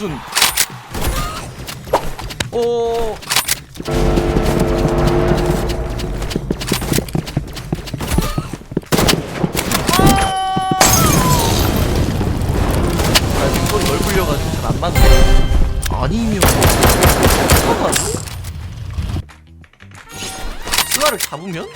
무슨. 오. 아, 소리 넓으려가지고 잘 안 맞네. 아니면 스와가 스와를 잡으면?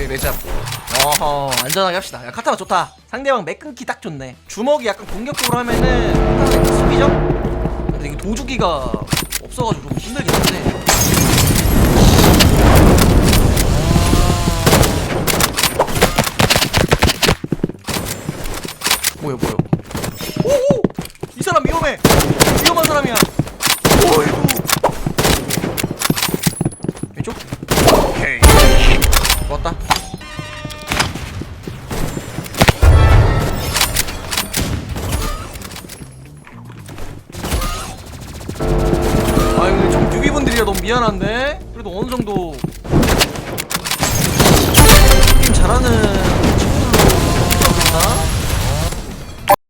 오케이 레잡 어허 안전하게 합시다. 야 카타가 좋다. 상대방 맥 끊기 딱 좋네. 주먹이 약간 공격적으로 하면은 카타가 약간 수비죠? 근데 이게 도주기가 없어가지고 좀 힘들긴 한데. 뭐야 뭐야. 오오! 이 사람 위험해. 위험한 사람이야. 오이구 왼쪽? 오케이 아 근데 좀 뉴비분들이라 너무 미안한데? 그래도 어느 정도